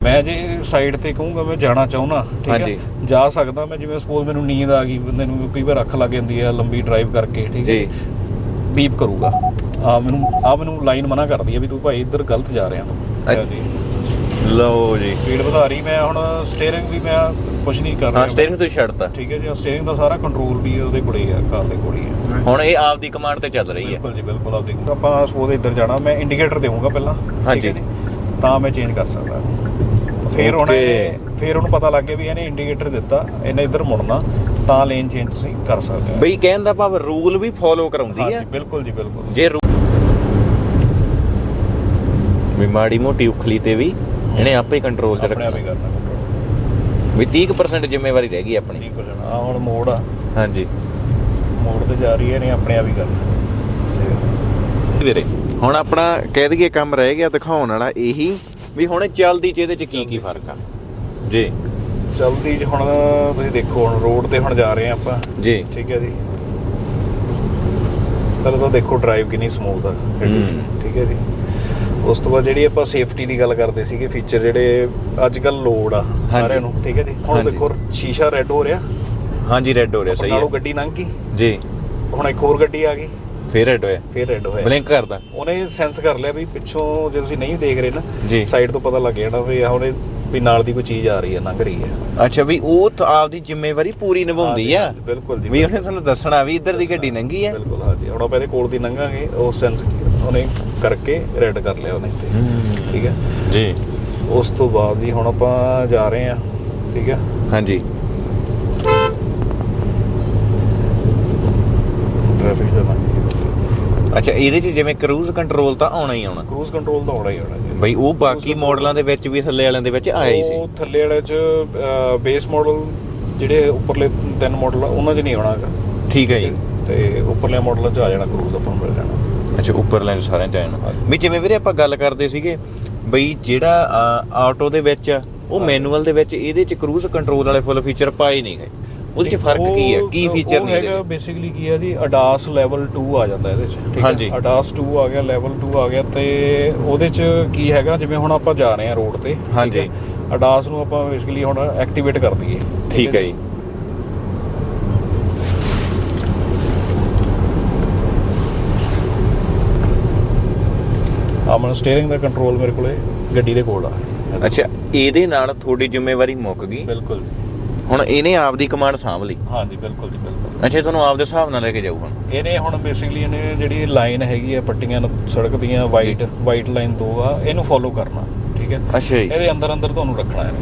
ਮੈਂ ਜੇ ਸਾਈਡ ਤੇ ਕਹੂੰਗਾ ਮੈਂ ਜਾਣਾ ਚਾਹੁੰਦਾ ਠੀਕ। ਹੈ? ਜਾ ਸਕਦਾ ਮੈਂ ਜਿਵੇਂ ਸਪੋਜ਼ ਮੈਨੂੰ ਨੀਂਦ ਆ ਗਈ ਬੰਦੇ ਨੂੰ ਕਈ ਵਾਰ ਅੱਖ ਲੱਗ ਜਾਂਦੀ ਹੈ ਲੰਬੀ ਡਰਾਈਵ ਕਰਕੇ ਠੀਕ ਹੈ? ਜੀ। ਬੀਪ ਕਰੂਗਾ। ਆ ਮੈਨੂੰ ਆ ਮੈਨੂੰ ਲਾਈਨ ਮਨਾ ਕਰਦੀ ਹੈ ਵੀ ਤੂੰ ਭਾਈ ਇੱਧਰ ਗਲਤ ਜਾ ਰਿਹਾ। ਤੂੰ ਜੀ। ਲਓ ਜੀ। ਸਪੀਡ ਵਧਾ ਰਹੀ ਮੈਂ ਹੁਣ ਸਟੀਅਰਿੰਗ ਵੀ ਮੈਂ ਕੁਝ ਨਹੀਂ ਕਰ ਰਿਹਾ। ਹਾਂ ਸਟੀਅਰਿੰਗ ਤੁਸੀਂ ਛੱਡਤਾ ਠੀਕ ਹੈ ਜੀ ਸਟੀਅਰਿੰਗ ਦਾ ਸਾਰਾ ਕੰਟਰੋਲ ਵੀ ਉਹਦੇ ਕੋਲੇ ਹੀ ਹੈ ਕਾਰ ਦੇ ਕੋਲੇ ਹੀ ਹੈ ਹੁਣ ਇਹ ਆਪ ਦੀ ਕਮਾਂਡ ਤੇ ਚੱਲ ਰਹੀ ਹੈ। ਬਿਲਕੁਲ ਜੀ ਬਿਲਕੁਲ ਆਪ ਦੇਖੋ ਆਪਾਂ ਸਪੋਜ਼ ਇੱਧਰ ਜਾਣਾ ਮੈਂ ਇੰਡੀਕੇਟਰ ਦੇਵਾਂਗਾ ਪਹਿਲਾਂ ਹਾਂਜੀ। ਤਾਂ ਮੈਂ ਚੇਂਜ ਕਰ ਸਕਦਾ। ਫਿਰ. ਇਹ- ਫਿਰ ਉਹਨੂੰ ਪਤਾ ਲੱਗ ਗਿਆ ਵੀ ਇਹਨੇ ਇੰਡੀਕੇਟਰ ਦਿੱਤਾ ਇਹਨੇ ਇੱਧਰ ਮੁੜਨਾ ਤਾਂ ਲੇਨ ਚੇਂਜ ਤੁਸੀਂ ਕਰ ਸਕਦੇ ਹੋ। ਬਈ ਕਹਿਣ ਦਾ ਭਾਵ ਰੂਲ ਵੀ ਫੋਲੋ ਕਰਾਉਂਦੀ ਹਾਂਜੀ ਹੈ ਬਿਲਕੁਲ ਜੀ ਬਿਲਕੁਲ। ਜੇ ਵੀ ਮਾੜੀ ਮੋਟੀ ਉਖਲੀ ਤੇ ਵੀ ਇਹਨੇ ਆਪੇ ਹੀ ਕੰਟਰੋਲ ਚ ਆਪਣੇ ਆਪ ਹੀ ਕਰਨਾ ਵੀ 30% ਜ਼ਿੰਮੇਵਾਰੀ ਰਹਿ ਗਈ ਆਪਣੀ। ਠੀਕ ਹੋ ਜਾਣਾ ਆ ਹੁਣ ਮੋੜ ਆ। ਹਾਂਜੀ। ਮੋੜ ਤੇ ਜਾ ਰਹੀ ਹੈ ਇਹਨੇ ਆਪਣੇ ਆਪ ਹੀ ਕਰਨਾ। ਵੀਰੇ ਹੁਣ ਆਪਣਾ ਕਹਿ ਦਈਏ ਕੰਮ ਰਹਿ ਗਿਆ ਦਿਖਾਉਣ ਵਾਲਾ ਇਹੀ ਵੀ ਹੁਣ ਚੱਲਦੀ ਚ ਇਹਦੇ ਚ ਕੀ ਕੀ ਫ਼ਰਕ ਆ? ਜੀ। ਚਲਦੀ ਚ ਹੁਣ ਤੁਸੀਂ ਦੇਖੋ ਹੁਣ ਰੋਡ ਤੇ ਹੁਣ ਜਾ ਰਹੇ ਆ ਆਪਾਂ। ਜੀ। ਠੀਕ ਹੈ ਜੀ। ਪਹਿਲਾਂ ਤਾਂ ਦੇਖੋ ਡਰਾਈਵ ਕਿੰਨੀ ਸਮੂਥ ਆ। ਠੀਕ ਹੈ ਜੀ। ਉਸ ਤੋਂ ਬਾਅਦ ਜਿਹੜੀ ਆਪਾਂ ਸੇਫਟੀ ਦੀ ਗੱਲ ਕਰਦੇ ਸੀਗੇ ਫੀਚਰ ਜਿਹੜੇ ਅੱਜ ਕੱਲ ਲੋਡ ਆ ਸਾਰਿਆਂ ਨੂੰ। ਠੀਕ ਹੈ ਜੀ। ਹੁਣ ਹਾਂਜੀ। ਦੇਖੋ ਸ਼ੀਸ਼ਾ ਰੈੱਡ ਹੋ ਰਿਹਾ। ਹਾਂਜੀ ਰੈੱਡ ਹੋ ਰਿਹਾ ਸਹੀ ਨਾਲੋਂ ਹੈ। ਗੱਡੀ ਲੰਘ ਗਈ ਜੀ। ਹੁਣ ਇੱਕ ਹੋਰ ਗੱਡੀ ਆ ਗਈ। ਫੇਰ ਰੈੱਡ ਹੋਇਆ। ਫੇਰ ਰੈੱਡ ਹੋਇਆ। ਬਲਿੰਕ ਕਰਦਾ ਉਹਨੇ ਸੈਂਸ ਕਰ ਲਿਆ ਵੀ ਪਿੱਛੋਂ ਜੇ ਤੁਸੀਂ ਨਹੀਂ ਦੇਖ ਰਹੇ ਨਾ ਜੀ। ਸਾਈਡ ਤੋਂ ਪਤਾ ਲੱਗ ਜਾਣਾ ਵੀ ਆਹ ਉਹਨੇ ਵੀ ਨਾਲ ਦੀ ਕੋਈ ਚੀਜ਼ ਆ ਰਹੀ ਹੈ ਲੰਘ ਰਹੀ ਹੈ। ਅੱਛਾ ਵੀ ਉਹ ਤਾਂ ਆਪਦੀ ਜ਼ਿੰਮੇਵਾਰੀ ਪੂਰੀ ਨਿਭਾਉਂਦੀ ਆ। ਹਾਂਜੀ, ਬਿਲਕੁਲ ਜੀ ਵੀ ਉਹਨੇ ਤੁਹਾਨੂੰ ਦੱਸਣਾ ਵੀ ਇੱਧਰ ਦੀ ਗੱਡੀ ਲੰਘੀ ਆ ਬਿਲਕੁਲ ਹਾਂਜੀ। ਹੁਣ ਆਪਾਂ ਇਹਦੇ ਕੋਲ ਦੀ ਲੰਘਾਂਗੇ ਉਹ ਸੈਂਸ ਉਹਨੇ ਕਰਕੇ ਰੈੱਡ ਕਰ ਲਿਆ ਉਹਨੇ ਤੇ। ਠੀਕ ਹੈ? ਜੀ। ਉਸ ਤੋਂ ਬਾਅਦ ਜੀ ਹੁਣ ਆਪਾਂ ਜਾ ਰਹੇ ਹਾਂ। ਠੀਕ ਹੈ? ਹਾਂਜੀ। ਟ੍ਰੈਫਿਕ ਦਾ ਅੱਛਾ ਇਹਦੇ 'ਚ ਜਿਵੇਂ ਕਰੂਜ਼ ਕੰਟਰੋਲ ਤਾਂ ਆਉਣਾ ਹੀ ਆਉਣਾ। ਕਰੂਜ਼ ਕੰਟਰੋਲ ਤਾਂ ਆਉਣਾ ਹੀ ਆਉਣਾ ਜੀ। ਬਈ ਉਹ ਬਾਕੀ ਮਾਡਲਾਂ ਦੇ ਵਿੱਚ ਵੀ ਥੱਲੇ ਵਾਲਿਆਂ ਦੇ ਵਿੱਚ ਆਇਆ ਹੀ ਉਹ ਸੀ ਥੱਲੇ ਵਾਲੇ ਚ ਬੇਸ ਮਾਡਲ ਜਿਹੜੇ ਉੱਪਰਲੇ ਤਿੰਨ ਮਾਡਲ ਆ ਉਹਨਾਂ 'ਚ ਨਹੀਂ ਆਉਣਾ ਹੈਗਾ। ਠੀਕ ਹੈ ਜੀ। ਤੇ ਉੱਪਰਲੇ ਮਾਡਲਾਂ 'ਚ ਆ ਜਾਣਾ ਕਰੂਜ਼ ਆਪਾਂ ਨੂੰ ਮਿਲ ਜਾਣਾ। ਅੱਛਾ ਉੱਪਰ ਲੈਂਸ ਸਾਰਿਆਂ 'ਚ ਆ ਜਾਣਾ। ਵੀ ਜਿਵੇਂ ਵੀਰੇ ਆਪਾਂ ਗੱਲ ਕਰਦੇ ਸੀਗੇ ਬਈ ਜਿਹੜਾ ਆਟੋ ਦੇ ਵਿੱਚ ਉਹ ਮੈਨੂਅਲ ਦੇ ਵਿੱਚ ਇਹਦੇ 'ਚ ਕਰੂਜ਼ ਕੰਟਰੋਲ ਵਾਲੇ ਫੁੱਲ ਫੀਚਰ ਪਾਏ ਨਹੀਂ ਗਏ। ਉਹਦੇ 'ਚ ਫ਼ਰਕ ਕੀ ਹੈ? ਕੀ ਫੀਚਰ ਨੇ ਇਹਦੇ? ਬੇਸਿਕਲੀ ਕੀ ਹੈ ਜੀ? ਅਡਾਸ ਲੈਵਲ 2 ਆ ਜਾਂਦਾ ਇਹਦੇ ਚ ਠੀਕ। ਹੈ? ਅਡਾਸ 2 ਆ ਗਿਆ ਲੈਵਲ 2 ਆ ਗਿਆ ਤੇ ਉਹਦੇ ਚ ਕੀ ਹੈਗਾ? ਜਿਵੇਂ ਹੁਣ ਆਪਾਂ ਜਾ ਰਹੇ ਹਾਂ ਰੋਡ ਤੇ ਹਾਂਜੀ। ਅਡਾਸ ਨੂੰ ਆਪਾਂ ਬੇਸਿਕਲੀ ਹੁਣ ਐਕਟੀਵੇਟ ਕਰ ਦਈਏ ਠੀਕ ਹੈ ਜੀ? ਆਪਣਾ ਸਟੀਅਰਿੰਗ ਦਾ ਕੰਟਰੋਲ ਮੇਰੇ ਕੋਲੇ ਗੱਡੀ ਦੇ ਕੋਲ ਆ। ਅੱਛਾ ਇਹਦੇ ਨਾਲ ਤੁਹਾਡੀ ਜ਼ਿੰਮੇਵਾਰੀ ਮੁੱਕ ਗਈ? ਬਿਲਕੁਲ ਹੁਣ ਇਹਨੇ ਆਪਦੀ ਕਮਾਂਡ ਸਾਂਭ ਲਈ। ਹਾਂਜੀ ਬਿਲਕੁਲ ਜੀ ਬਿਲਕੁਲ। ਅੱਛਾ ਤੁਹਾਨੂੰ ਆਪਦੇ ਹਿਸਾਬ ਨਾਲ ਲੈ ਕੇ ਜਾਊ ਹੁਣ ਇਹਨੇ ਹੁਣ ਬੇਸਿਕਲੀ ਇਹਨੇ ਜਿਹੜੀ ਲਾਈਨ ਹੈਗੀ ਹੈ ਪੱਟੀਆਂ ਨੂੰ ਸੜਕ ਦੀਆਂ ਵਾਈਟ ਵਾਈਟ ਲਾਈਨ ਤੋਂ ਆ ਇਹਨੂੰ ਫੋਲੋ ਕਰਨਾ ਠੀਕ ਹੈ? ਅੱਛਾ ਜੀ। ਇਹਦੇ ਅੰਦਰ ਅੰਦਰ ਤੁਹਾਨੂੰ ਰੱਖਣਾ ਹੈ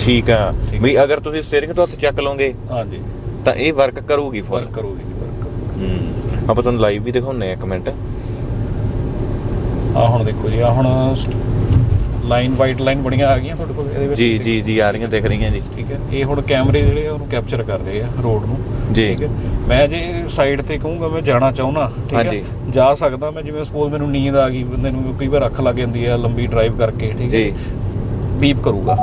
ਠੀਕ ਆ। ਵੀ ਅਗਰ ਤੁਸੀਂ ਸਟੀਅਰਿੰਗ ਤੋਂ ਹੱਥ ਚੱਕ ਲਓਗੇ ਹਾਂਜੀ। ਤਾਂ ਇਹ ਵਰਕ ਕਰੂਗੀ ਫੁੱਲ ਵਰਕ ਕਰੂਗੀ ਜੀ ਵਰਕ ਹੂੰ। ਆਪਾਂ ਤੁਹਾਨੂੰ ਲਾਈਵ ਵੀ ਦਿਖਾਉਨੇ ਆ ਇੱਕ ਮਿੰਟ। ਆ ਹੁਣ ਦੇਖੋ ਜੀ ਆ ਹੁਣ ਲਾਈਨ ਵਾਈਟ ਲਾਈਨ ਬੜੀਆਂ ਆ ਗਈਆਂ ਤੁਹਾਡੇ ਕੋਲ ਇਹਦੇ ਵਿੱਚ? ਜੀ ਜੀ ਜੀ ਆ ਰਹੀਆਂ ਦਿਖ ਰਹੀਆਂ ਜੀ। ਠੀਕ ਹੈ। ਇਹ ਹੁਣ ਕੈਮਰੇ ਜਿਹੜੇ ਆ ਉਹਨੂੰ ਕੈਪਚਰ ਕਰ ਰਹੇ ਆ ਰੋਡ ਨੂੰ। ਜੀ। ਠੀਕ ਹੈ। ਮੈਂ ਜੇ ਸਾਈਡ ਤੇ ਕਹੂੰਗਾ ਮੈਂ ਜਾਣਾ ਚਾਹੁੰਦਾ ਠੀਕ। ਹੈ। ਜਾ ਸਕਦਾ ਮੈਂ ਜਿਵੇਂ ਸਪੋਜ਼ ਮੈਨੂੰ ਨੀਂਦ ਆ ਗਈ ਬੰਦੇ ਨੂੰ ਕਈ ਵਾਰ ਅੱਖ ਲੱਗ ਜਾਂਦੀ ਹੈ ਲੰਬੀ ਡਰਾਈਵ ਕਰਕੇ ਠੀਕ ਹੈ। ਜੀ। ਬੀਪ ਕਰੂਗਾ।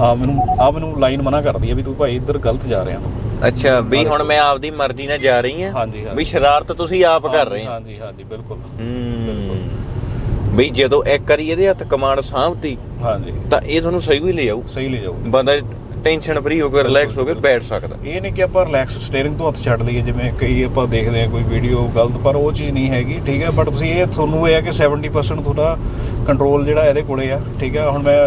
ਆ ਮੈਨੂੰ ਆ ਮੈਨੂੰ ਲਾਈਨ ਮਨਾ ਕਰਦੀ ਹੈ ਵੀ ਤੂੰ ਭਾਈ ਇੱਧਰ ਗਲਤ ਜਾ ਰਿਹਾ। ਤੂੰ ਅੱਛਾ ਵੀ ਹੁਣ ਮੈਂ ਆਪਦੀ ਮਰਜ਼ੀ ਨਾਲ ਜਾ ਰਹੀ ਹਾਂ। ਵੀ ਸ਼ਰਾਰਤ ਤੁਸੀਂ ਆਪ ਕਰ ਰਹੇ ਹੋ? ਹਾਂਜੀ ਹਾਂਜੀ ਬਿਲਕੁਲ। ਹੂੰ। ਬਈ ਜਦੋਂ ਇੱਕ ਵਾਰੀ ਇਹਦੇ ਹੱਥ ਕਮਾਂਡ ਸਾਂਭਤੀ ਹਾਂਜੀ। ਤਾਂ ਇਹ ਤੁਹਾਨੂੰ ਸਹੀ ਹੀ ਲੈ ਜਾਊ ਸਹੀ ਲੈ ਜਾਓ ਬੰਦਾ ਟੈਨਸ਼ਨ ਫਰੀ ਹੋ ਕੇ ਰਿਲੈਕਸ ਹੋ ਕੇ ਬੈਠ ਸਕਦਾ। ਇਹ ਨਹੀਂ ਕਿ ਆਪਾਂ ਰਿਲੈਕਸ ਸਟੀਅਰਿੰਗ ਤੋਂ ਹੱਥ ਛੱਡ ਲਈਏ ਜਿਵੇਂ ਕਈ ਆਪਾਂ ਦੇਖਦੇ ਆ ਕੋਈ ਵੀਡੀਓ ਗਲਤ ਪਰ ਉਹ ਚੀਜ਼ ਨਹੀਂ ਹੈਗੀ ਠੀਕ ਹੈ? ਬਟ ਤੁਸੀਂ ਇਹ ਤੁਹਾਨੂੰ ਇਹ ਹੈ ਕਿ 70% ਤੁਹਾਡਾ ਕੰਟਰੋਲ ਜਿਹੜਾ ਇਹਦੇ ਕੋਲੇ ਆ ਠੀਕ ਹੈ? ਹੁਣ ਮੈਂ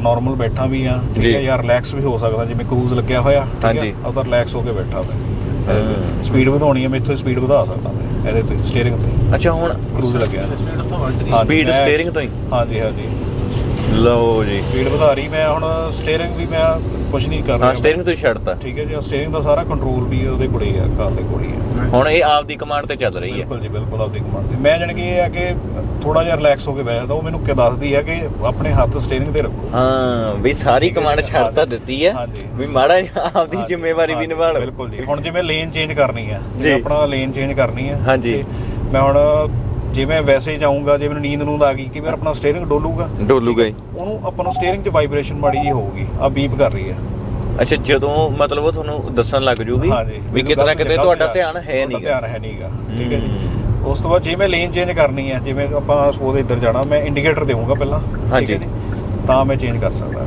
ਨਾਰਮਲ ਬੈਠਾ ਵੀ ਆ ਠੀਕ। ਹੈ? ਜਾਂ। ਰਿਲੈਕਸ ਵੀ ਹੋ ਸਕਦਾ ਜਿਵੇਂ ਕਰੂਜ਼ ਲੱਗਿਆ ਹੋਇਆ ਠੀਕ। ਹੈ? ਆਪਾਂ ਰਿਲੈਕਸ ਹੋ ਕੇ ਬੈਠਾ ਮੈਂ। ਸਪੀਡ ਵਧਾਉਣੀ ਹੈ ਮੈਂ ਇੱਥੋਂ ਸਪੀਡ ਵਧਾ ਸਕਦਾ ਮੈਂ। ਇਹਦੇ ਤੇ ਸਟੀਅਰਿੰਗ ਤੇ। ਅੱਛਾ ਹੁਣ ਕਰੂਜ਼ ਲੱਗਿਆ। ਹਾਂਜੀ, ਮੈਂ- steering ਤੋਂ ਹੀ? ਹਾਂਜੀ ਹਾਂਜੀ। ਲਓ ਜੀ। ਸਪੀਡ ਵਧਾ ਰਹੀ ਮੈਂ ਹੁਣ ਸਟੀਅਰਿੰਗ ਵੀ ਮੈਂ ਕੁਝ ਨਹੀਂ ਕਰ ਰਿਹਾ ਹਾਂ ਸਟੀਅਰਿੰਗ ਤੋਂ ਹੀ ਛੱਡਤਾ। ਠੀਕ ਹੈ ਜੀ ਸਟੀਅਰਿੰਗ ਦਾ ਸਾਰਾ ਕੰਟਰੋਲ ਵੀ ਉਹਦੇ ਕੋਲੇ ਹੀ ਆ ਕਾਰ ਦੇ ਕੋਲੇ ਹੀ ਆ। ਹੁਣ ਇਹ ਆਪਦੀ ਕਮਾਂਡ ਤੇ ਚੱਲ ਰਹੀ ਹੈ। ਬਿਲਕੁਲ ਜੀ ਬਿਲਕੁਲ ਆਪਦੀ ਕਮਾਂਡ ਤੇ। ਮੈਂ ਜਾਣੀ ਕਿ ਇਹ ਆ ਕਿ ਥੋੜਾ ਜਿਹਾ ਰਿਲੈਕਸ ਹੋ ਕੇ ਬਹਿ ਜਾਂਦਾ ਉਹ ਮੈਨੂੰ ਕਿ ਦੱਸਦੀ ਹੈ ਕਿ ਆਪਣੇ ਹੱਥ ਸਟੀਅਰਿੰਗ ਤੇ ਰੱਖੋ। ਹਾਂ ਵੀ ਸਾਰੀ ਕਮਾਂਡ ਛੱਡ ਤਾਂ ਦਿੱਤੀ ਹੈ। ਹਾਂਜੀ। ਵੀ ਮਾੜਾ ਜਿਹਾ ਆਪਦੀ ਜ਼ਿੰਮੇਵਾਰੀ ਵੀ ਨਿਭਾ ਲਓ। ਬਿਲਕੁਲ ਜੀ। ਹੁਣ ਜਿਵੇਂ ਲੇਨ ਚੇਂਜ ਕਰਨੀ ਆ ਜੀ। ਆਪਣਾ ਲੇਨ ਚੇਂਜ ਕਰਨੀ ਆ ਹਾਂਜੀ। ਤੇ ਮੈਂ ਹੁਣ ਜਿਵੇਂ ਵੈਸੇ ਜਾਊਂਗਾ ਜੇ ਮੈਨੂੰ ਨੀਂਦ ਨੂੰਦ ਆ ਗਈ ਕਿ ਵਾਰ ਆਪਣਾ ਸਟੀਅਰਿੰਗ ਡੋਲੂਗਾ? ਡੋਲੂਗਾ ਹੀ। ਉਹਨੂੰ ਆਪਾਂ ਨੂੰ ਸਟੀਅਰਿੰਗ 'ਚ ਵਾਈਬ੍ਰੇਸ਼ਨ ਮਾੜੀ ਜੀ ਹੋਊਗੀ। ਆ ਬੀਪ ਕਰ ਰਹੀ ਹੈ। ਅੱਛਾ ਜਦੋਂ ਮਤਲਬ ਉਹ ਤੁਹਾਨੂੰ ਦੱਸਣ ਲੱਗ ਜੂਗੀ ਵੀ ਕਿਤੇ ਨਾ ਕਿਤੇ ਤੁਹਾਡਾ ਧਿਆਨ ਹੈ ਨਹੀਂਗਾ ਧਿਆਨ ਹੈ ਨਹੀਂਗਾ ਠੀਕ ਹੈ ਜੀ। ਉਸ ਤੋਂ ਬਾਅਦ ਜੇ ਮੈਂ ਲੇਨ ਚੇਂਜ ਕਰਨੀ ਹੈ ਜਿਵੇਂ ਆਪਾਂ ਸਪੋਜ਼ ਇੱਧਰ ਜਾਣਾ ਮੈਂ ਇੰਡੀਕੇਟਰ ਦੇਵਾਂਗਾ ਪਹਿਲਾਂ। ਹਾਂਜੀ। ਜੀ। ਤਾਂ ਮੈਂ ਚੇਂਜ ਕਰ ਸਕਦਾ।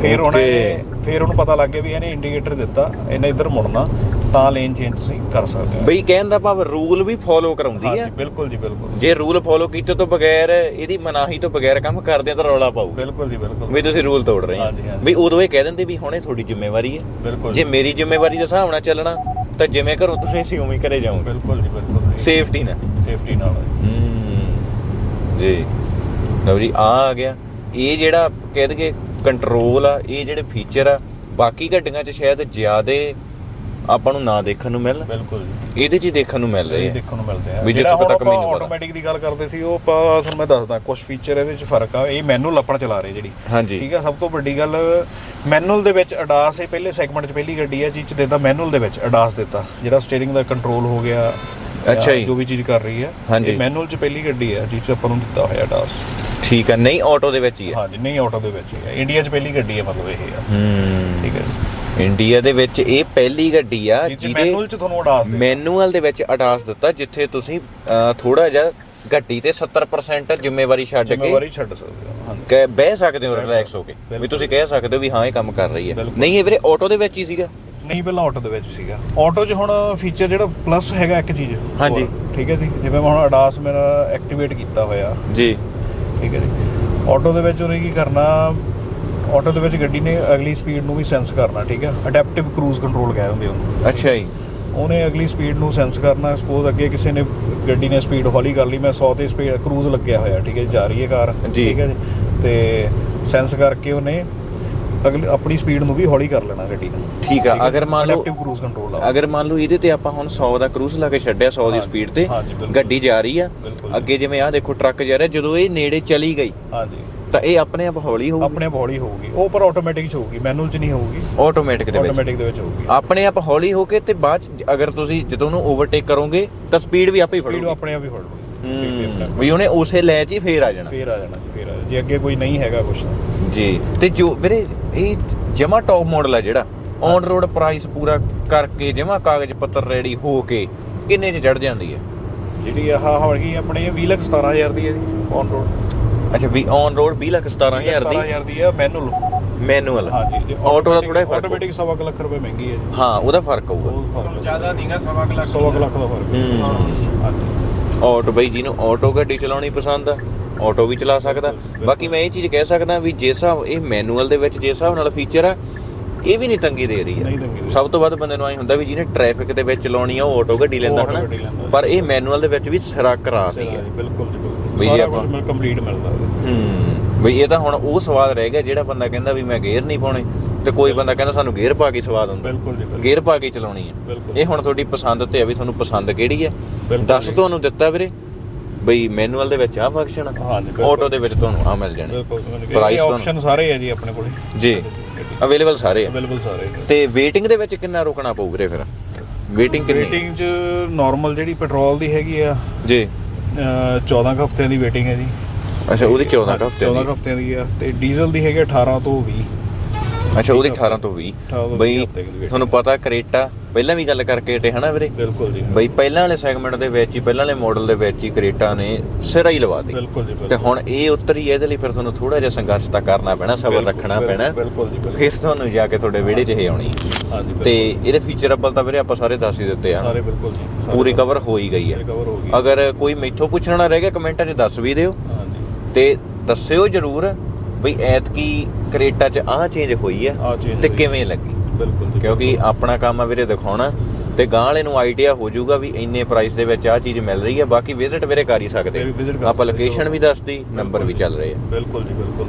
ਫਿਰ ਉਹਨੇ. ਫਿਰ ਉਹਨੂੰ ਪਤਾ ਲੱਗ ਗਿਆ ਵੀ ਇਹਨੇ ਇੰਡੀਕੇਟਰ ਦਿੱਤਾ ਇਹਨੇ ਇੱਧਰ ਮੁੜਨਾ। ਤਾਂ ਲੇਨ ਚੇਂਜ ਤੁਸੀਂ ਕਰ ਸਕਦੇ ਹੋ। ਬਈ ਕਹਿਣ ਦਾ ਭਾਵ ਰੂਲ ਵੀ ਫੋਲੋ ਕਰਾਉਂਦੀ ਹਾਂਜੀ ਆ। ਬਿਲਕੁਲ ਜੀ ਬਿਲਕੁਲ। ਜੇ ਰੂਲ ਫੋਲੋ ਕੀਤੇ ਤੋਂ ਬਗੈਰ ਇਹਦੀ ਮਨਾਹੀ ਤੋਂ ਬਗੈਰ ਕੰਮ ਕਰਦੇ ਆ ਤਾਂ ਰੌਲਾ ਪਾਊ ਬਿਲਕੁਲ ਜੀ ਬਿਲਕੁਲ। ਵੀ ਤੁਸੀਂ ਰੂਲ ਤੋੜ ਰਹੇ ਆ ਹਾਂਜੀ, ਹਾਂਜੀ। ਵੀ ਉਦੋਂ ਇਹ ਕਹਿ ਦਿੰਦੇ ਵੀ ਹੁਣੇ ਤੁਹਾਡੀ ਜ਼ਿੰਮੇਵਾਰੀ ਹੈ। ਬਿਲਕੁਲ ਜੇ ਮੇਰੀ ਜ਼ਿੰਮੇਵਾਰੀ ਦੇ ਹਿਸਾਬ ਨਾਲ ਚੱਲਣਾ ਤਾਂ ਜਿਵੇਂ ਘਰੋਂ ਤੁਸੀਂ ਸੀ ਉਵੇਂ ਹੀ ਘਰੇ ਜਾਓਗੇ। ਬਿਲਕੁਲ ਜੀ ਬਿਲਕੁਲ ਸੇਫਟੀ ਨਾਲ। ਸੇਫਟੀ ਨਾਲ ਹੂੰ। ਜੀ। ਲਓ ਜੀ ਆ ਆ ਗਿਆ। ਇਹ ਜਿਹੜਾ ਕਹਿ ਦਈਏ ਕੰਟਰੋਲ ਆ ਇਹ ਜਿਹੜੇ ਫੀਚਰ ਆ ਬਾਕੀ ਗੱਡੀਆਂ 'ਚ ਸ਼ਾਇਦ ਜ਼ਿਆਦੇ ਆਪਾਂ ਨੂੰ ਨਾ ਦੇਖਣ ਨੂੰ ਮਿਲਣ ਬਿਲਕੁਲ ਜੀ। ਇਹਦੇ 'ਚ ਹੀ ਦੇਖਣ ਨੂੰ ਮਿਲ ਰਹੇ ਇਹ ਆ। ਦੇਖਣ ਨੂੰ ਮਿਲਦੇ ਆ। ਵੀ ਜਿਹੜਾ ਜਿੱਥੋਂ ਤੱਕ ਮੈਨੂੰ ਪਤਾ। ਆਟੋਮੈਟਿਕ ਦੀ ਗੱਲ ਕਰਦੇ ਸੀ ਉਹ ਆਪਾਂ ਤੁਹਾਨੂੰ ਮੈਂ ਦੱਸਦਾ ਕੁਝ ਫੀਚਰ ਇਹਦੇ ਵਿੱਚ ਫ਼ਰਕ ਆ। ਇਹ ਮੈਨੂਅਲ ਆਪਾਂ ਚਲਾ ਰਹੇ ਜਿਹੜੀ। ਹਾਂਜੀ। ਠੀਕ ਆ ਸਭ ਤੋਂ ਵੱਡੀ ਗੱਲ ਮੈਨੂਅਲ ਦੇ ਵਿੱਚ ਅਡਾਸ ਇਹ ਪਹਿਲੇ ਸੈਗਮੈਂਟ 'ਚ ਪਹਿਲੀ ਗੱਡੀ ਹੈ ਜਿਸ 'ਚ ਦਿੱਤਾ ਮੈਨੂਅਲ ਦੇ ਵਿੱਚ ਅਡਾਸ ਦਿੱਤਾ। ਜਿਹੜਾ ਸਟੀਅਰਿੰਗ ਦਾ ਕੰਟਰੋਲ ਹੋ ਗਿਆ ਅੱਛਾ ਜਾਂ। ਜੀ। ਵੀ ਚੀਜ਼ ਕਰ ਰਹੀ ਹੈ। ਇਹ ਮੈਨੂਅਲ 'ਚ ਪਹਿਲੀ ਗੱਡੀ ਹੈ ਜਿਸ 'ਚ ਆਪਾਂ ਨੂੰ ਦਿੱਤਾ ਹੋਇਆ ਅਡਾਸ। ਠੀਕ ਆ ਨਹੀਂ ਆਟੋ ਦੇ ਵਿੱਚ ਹੀ ਆ। ਹਾਂਜੀ ਨਹੀਂ ਆਟੋ ਦੇ ਵਿੱਚ ਹੀ ਹੈ ਇੰਡੀਆ 'ਚ ਪਹਿਲੀ ਗੱਡੀ ਹੈ ਮਤਲਬ ਇਹ ਆ। ਹੂੰ। ਠੀਕ ਹੈ ਇੰਡੀਆ ਦੇ ਵਿੱਚ ਇਹ ਪਹਿਲੀ ਗੱਡੀ ਆ ਜਿਹਦੇ ਮੈਨੂਅਲ 'ਚ ਤੁਹਾਨੂੰ ਅਡਾਸ ਦਿੱਤਾ। ਮੈਨੂਅਲ ਦੇ ਵਿੱਚ ਅਡਾਸ ਦਿੱਤਾ ਜਿੱਥੇ ਤੁਸੀਂ ਥੋੜਾ ਜਿਹਾ ਗੱਡੀ ਤੇ 70% ਜ਼ਿੰਮੇਵਾਰੀ ਛੱਡ ਕੇ ਜ਼ਿੰਮੇਵਾਰੀ ਛੱਡ ਸਕਦੇ ਹੋ ਬਹਿ ਸਕਦੇ ਹੋ ਰਿਲੈਕਸ ਹੋ ਕੇ। ਵੀ। ਤੁਸੀਂ ਕਹਿ ਸਕਦੇ ਹੋ ਵੀ ਹਾਂ ਇਹ ਕੰਮ ਕਰ ਰਹੀ ਹੈ। ਨਹੀਂ ਇਹ ਵੀਰੇ ਆਟੋ ਦੇ ਵਿੱਚ ਹੀ ਸੀਗਾ। ਨਹੀਂ ਪਹਿਲਾਂ ਆਟੋ ਦੇ ਵਿੱਚ ਸੀਗਾ। ਆਟੋ 'ਚ ਹੁਣ ਫੀਚਰ ਜਿਹੜਾ ਪਲੱਸ ਹੈਗਾ ਇੱਕ ਚੀਜ਼ ਹਾਂਜੀ। ਠੀਕ ਹੈ ਜੀ? ਜਿਵੇਂ ਹੁਣ ਅਡਾਸ ਮੇਰਾ ਐਕਟੀਵੇਟ ਕੀਤਾ ਹੋਇਆ। ਜੀ। ਠੀਕ ਹੈ ਜੀ। ਆਟੋ ਦੇ ਵਿੱਚ ਉਹਨੇ ਕੀ ਕਰਨਾ ਆਟੋ ਦੇ ਵਿੱਚ ਗੱਡੀ ਨੇ ਅਗਲੀ ਸਪੀਡ ਨੂੰ ਵੀ ਸੈਂਸ ਕਰਨਾ ਠੀਕ ਹੈ? ਅਡੈਪਟਿਵ ਕਰੂਜ਼ ਕੰਟਰੋਲ ਕਹਿ ਦਿੰਦੇ ਉਹਨੂੰ। ਅੱਛਾ ਜੀ। ਉਹਨੇ ਅਗਲੀ ਸਪੀਡ ਨੂੰ ਸੈਂਸ ਕਰਨਾ ਸਪੋਜ਼ ਅੱਗੇ ਕਿਸੇ ਨੇ ਗੱਡੀ ਨੇ ਸਪੀਡ ਹੌਲੀ ਕਰ ਲਈ ਮੈਂ 100 ਤੇ ਸਪੀਡ ਕਰੂਜ਼ ਲੱਗਿਆ ਹੋਇਆ ਠੀਕ ਹੈ ਜੀ, ਰਹੀ ਹੈ ਕਾਰ। ਠੀਕ ਹੈ ਜੀ। ਤੇ ਸੈਂਸ ਕਰਕੇ ਉਹਨੇ ਅਗਲੀ ਆਪਣੀ ਸਪੀਡ ਨੂੰ ਵੀ ਹੌਲੀ ਕਰ ਲੈਣਾ ਗੱਡੀ ਨੇ ਠੀਕ ਆ ਅਗਰ ਮੰਨ ਲਓ ਅਡੈਪਟਿਵ ਕਰੂਜ਼ ਕੰਟਰੋਲ ਆ ਅਗਰ ਮੰਨ ਲਓ ਇਹਦੇ ਤੇ ਆਪਾਂ ਹੁਣ 100 ਦਾ ਕਰੂਜ਼ ਲਾ ਕੇ ਛੱਡਿਆ 100 ਦੀ ਸਪੀਡ ਤੇ। ਗੱਡੀ ਜਾ ਰਹੀ ਆ। ਅੱਗੇ ਜਿਵੇਂ ਆਹ ਦੇਖੋ ਟਰੱਕ ਜਾ ਰਿਹਾ ਜਦੋਂ ਇਹ ਨੇੜੇ ਚਲੀ ਗਈ। ਹਾਂਜੀ। ਤਾਂ ਇਹ ਆਪਣੇ ਆਪ ਹੌਲੀ ਹੋਊਗੀ? ਆਪਣੇ ਆਪ ਹੌਲੀ ਹੋਊਗੀ। ਉਹ ਪਰ ਆਟੋਮੈਟਿਕ ਚ ਹੋਊਗੀ ਮੈਨੂਅਲ ਚ ਨਹੀਂ ਹੋਊਗੀ। ਆਟੋਮੈਟਿਕ ਦੇ ਵਿੱਚ? ਆਟੋਮੈਟਿਕ ਦੇ ਵਿੱਚ ਹੋਊਗੀ। ਆਪਣੇ ਆਪ ਹੌਲੀ ਹੋ ਕੇ ਤੇ ਬਾਅਦ 'ਚ ਅਗਰ ਤੁਸੀਂ ਜਦੋਂ ਉਹਨੂੰ ਓਵਰਟੇਕ ਕਰੋਗੇ ਤਾਂ ਸਪੀਡ ਵੀ ਆਪੇ ਹੀ ਸਪੀਡ ਫੜੂਗੀ। ਆਪਣੇ ਆਪ ਹੀ ਫੜ ਲੂਗੀ Speed ਵੀ ਹੂੰ, ਉਹਨੇ ਉਸੇ ਲੈ 'ਚ ਹੀ ਫੇਰ ਆ ਜਾਣਾ। ਫੇਰ ਆ ਜਾਣਾ ਫੇਰ ਆ ਜੇ ਅੱਗੇ ਕੋਈ ਨਹੀਂ ਹੈਗਾ ਕੁਛ ਜੀ। ਤੇ ਜੋ ਵੀਰੇ ਇਹ ਜਮਾ ਟੌਪ ਮਾਡਲ ਆ ਜਿਹੜਾ। ਔਨ ਰੋਡ ਪ੍ਰਾਈਸ ਪੂਰਾ ਕਰਕੇ ਜਮਾ ਕਾਗਜ਼ ਪੱਤਰ ਰੈਡੀ ਹੋ ਕੇ ਕਿੰਨੇ 'ਚ ਚੜ ਜਾਂਦੀ ਹੈ? ਜਿਹੜੀ ਆਹ ਹੋਣੀ ਆਪਣੇ 20 ਲੱਖ 17000 ਦੀ ਹੈ ਜੀ ਔਨ ਰੋਡ ਅੱਛਾ ਵੀ ਔਨ ਰੋਡ 20 ਲੱਖ 17000 ਦੀ? 17000 ਦੀ ਹੈ ਮੈਨੂਅਲ ਮੈਨੂਅਲ ਹਾਂਜੀ ਆਟੋ ਦਾ ਥੋੜਾ ਫ਼ਰਕ ਆਟੋਮੈਟਿਕ ਸਵਾ ਕੁ ਲੱਖ ਰੁਪਏ ਮਹਿੰਗੀ ਹੈ ਜੀ। ਹਾਂ ਉਹਦਾ ਫ਼ਰਕ ਹੋਊਗਾ। ਜ਼ਿਆਦਾ ਨਹੀਂਗਾ ਸਵਾ ਕੁ ਲੱਖ। ਸਵਾ ਕੁ ਲੱਖ ਦਾ ਫ਼ਰਕ ਹੈ ਹੂੰ। ਹਾਂਜੀ। ਆਟੋ ਬਈ ਜਿਹਨੂੰ ਆਟੋ ਗੱਡੀ ਚਲਾਉਣੀ ਪਸੰਦ ਆ ਆਟੋ ਵੀ ਚਲਾ ਸਕਦਾ। ਬਾਕੀ ਮੈਂ ਇਹ ਚੀਜ਼ ਕਹਿ ਸਕਦਾ ਵੀ ਜਿਸ ਹਿਸਾਬ ਇਹ ਮੈਨੂਅਲ ਦੇ ਵਿੱਚ ਜਿਸ ਹਿਸਾਬ ਨਾਲ ਫੀਚਰ ਆ ਇਹ ਵੀ ਨਹੀਂ ਤੰਗੀ ਦੇ ਰਹੀ ਹੈ ਸਭ ਤੋਂ ਵੱਧ ਬੰਦੇ ਨੂੰ ਐ ਹੁੰਦਾ ਵੀ ਜਿਹਨੇ ਟ੍ਰੈਫਿਕ ਦੇ ਵਿੱਚ ਚਲਾਉਣੀ ਆ ਉਹ ਆਟੋ ਗੱਡੀ ਲੈਂਦਾ ਹਨਾ। ਪਰ ਇਹ ਮੈਨੂਅਲ ਦੇ ਵਿੱਚ ਵੀ ਸਿਰਾ ਕਰਾਤੀ ਸਿਰਾ ਹੈ ਜੀ, ਬਿਲਕੁਲ ਜੀ ਬਿਲਕੁਲ। ਵੀ ਜੇ ਸਾਰਾ ਆਪਾਂ- ਕੰਪਲੀਟ ਮਿਲਦਾ। ਹੂੰ। ਬਈ ਇਹ ਤਾਂ ਹੁਣ ਉਹ ਸਵਾਦ ਰਹਿ ਗਿਆ ਜਿਹੜਾ ਬੰਦਾ ਕਹਿੰਦਾ ਵੀ ਮੈਂ ਗੇਅਰ ਨਹੀਂ ਪਾਉਣੇ ਤੇ ਕੋਈ ਬੰਦਾ ਕਹਿੰਦਾ ਸਾਨੂੰ ਗੇਅਰ ਪਾ ਕੇ ਸਵਾਦ ਹੁੰਦਾ। ਬਿਲਕੁਲ ਜੀ ਗੇਅਰ ਪਾ ਕੇ ਚਲਾਉਣੀ ਹੈ। ਇਹ ਹੁਣ ਤੁਹਾਡੀ ਪਸੰਦ ਤੇ ਆ ਵੀ ਤੁਹਾਨੂੰ ਪਸੰਦ ਕਿਹੜੀ ਹੈ? ਦੱਸ। ਤੁਹਾਨੂੰ ਦਿੱਤਾ ਵੀਰੇ। ਬਈ ਮੈਨੂਅਲ ਦੇ ਵਿੱਚ ਆ ਫੰਕਸ਼ਨ। ਆਟੋ ਦੇ ਵਿੱਚ ਤੁਹਾਨੂੰ ਆ ਮਿਲ ਜਾਣੇ। ਪ੍ਰਾਈਸ ਤੁਹਾਨੂੰ। ਆਪਸ਼ਨ ਸਾਰੇ ਹੈ ਜੀ ਆਪਣੇ ਕੋਲੇ। ਜੀ। ਅਵੇਲੇਬਲ ਸਾਰੇ ਆ। ਅਵੇਲੇਬਲ ਸਾਰੇ ਤੇ ਵੇਟਿੰਗ ਦੇ ਵਿੱਚ ਕਿੰਨਾ ਰੁਕਣਾ ਪਊ ਵੀਰੇ ਫਿਰ? ਵੇਟਿੰਗ ਕਿੰਨੀ? ਵੇਟਿੰਗ ਚ ਨਾਰਮਲ ਜਿਹੜੀ ਪੈਟਰੋਲ ਦੀ ਹੈਗੀ ਆ ਜੀ। ਅਹ 14 ਕੁ ਹਫ਼ਤਿਆਂ ਦੀ ਵੇਟਿੰਗ ਹੈ ਜੀ। ਅੱਛਾ ਉਹਦੀ 14 ਕੁ ਹਫ਼ਤੇ 14 ਕੁ ਹਫ਼ਤਿਆਂ ਦੀ ਆ ਤੇ ਡੀਜ਼ਲ ਦੀ ਹੈਗੀ 18 ਤੋਂ 20 ਅੱਛਾ ਉਹਦੀ 18 ਤੋਂ 20 18 ਤੋਂ ਬਈ 20 ਹਫ਼ਤੇ ਦੀ waiting। ਤੁਹਾਨੂੰ ਪਤਾ ਕਰੇਟਾ ਪਹਿਲਾਂ ਵੀ ਗੱਲ ਕਰਕੇ ਹਟੇ ਹਨਾ ਵੀਰੇ? ਬਿਲਕੁਲ ਜੀ। ਬਈ ਪਹਿਲਾਂ ਵਾਲੇ ਸੈਗਮੈਂਟ ਦੇ ਵਿੱਚ ਹੀ ਪਹਿਲਾਂ ਵਾਲੇ ਮਾਡਲ ਦੇ ਵਿੱਚ ਹੀ ਕਰੇਟਾ ਨੇ ਸਿਰਾ ਹੀ ਲਵਾਤੀ ਬਿਲਕੁਲ ਜੀ ਤੇ ਹੁਣ ਇਹ ਉਤਰੀ ਇਹਦੇ ਲਈ ਫਿਰ ਤੁਹਾਨੂੰ ਥੋੜਾ ਜਿਹਾ ਸੰਘਰਸ਼ ਤਾਂ ਕਰਨਾ ਪੈਣਾ ਸਬਰ ਰੱਖਣਾ ਪੈਣਾ। ਬਿਲਕੁਲ ਜੀ ਬਿਲਕੁਲ। ਫਿਰ ਤੁਹਾਨੂੰ ਜਾ ਕੇ ਤੁਹਾਡੇ ਵਿਹੜੇ 'ਚ ਇਹ ਆਉਣੀ। ਹਾਂਜੀ। ਤੇ ਇਹਦੇ ਫੀਚਰ ਅੱਬਲ ਤਾਂ ਵੀਰੇ ਆਪਾਂ ਸਾਰੇ ਦੱਸ ਹੀ ਦਿੱਤੇ ਆ। ਸਾਰੇ ਬਿਲਕੁਲ ਜੀ ਪੂਰੀ ਕਵਰ ਹੋ ਹੀ ਗਈ ਹੈ। ਅਗਰ ਕੋਈ ਮੈਥੋਂ ਪੁੱਛਣਾ ਰਹਿ ਗਿਆ ਕਮੈਂਟਾਂ 'ਚ ਦੱਸ ਵੀ ਦਿਓ। ਤੇ ਦੱਸਿਓ ਜਰੂਰ ਬਈ ਐਤਕੀ ਕਰੇਟਾ 'ਚ ਆਹ ਚੇਂਜ ਹੋਈ ਹੈ ਆਹ change ਤੇ ਹੋਈ। ਕਿਵੇਂ ਲੱਗੀ? ਬਿਲਕੁਲ ਜੀ ਕਿਉਂਕਿ ਆਪਣਾ ਕੰਮ ਆ ਵੀਰੇ ਦਿਖਾਉਣਾ ਤੇ ਗਾਂ ਵਾਲੇ ਨੂੰ ਆਈਡੀਆ ਹੋ ਜਾਊਗਾ ਵੀ ਇੰਨੇ ਪ੍ਰਾਈਸ ਦੇ ਵਿੱਚ ਆਹ ਚੀਜ਼ ਮਿਲ ਰਹੀ ਹੈ ਬਾਕੀ ਵਿਜ਼ਿਟ ਵੀਰੇ ਕਰ ਹੀ ਸਕਦੇ ਫਿਰ visit ਕਰ ਆਪਾਂ ਸਕਦੇ ਲੋਕੇਸ਼ਨ। ਵੀ ਦੱਸਦੀ ਨੰਬਰ ਵੀ ਚੱਲ ਰਹੇ ਆ। ਬਿਲਕੁਲ ਜੀ ਬਿਲਕੁਲ।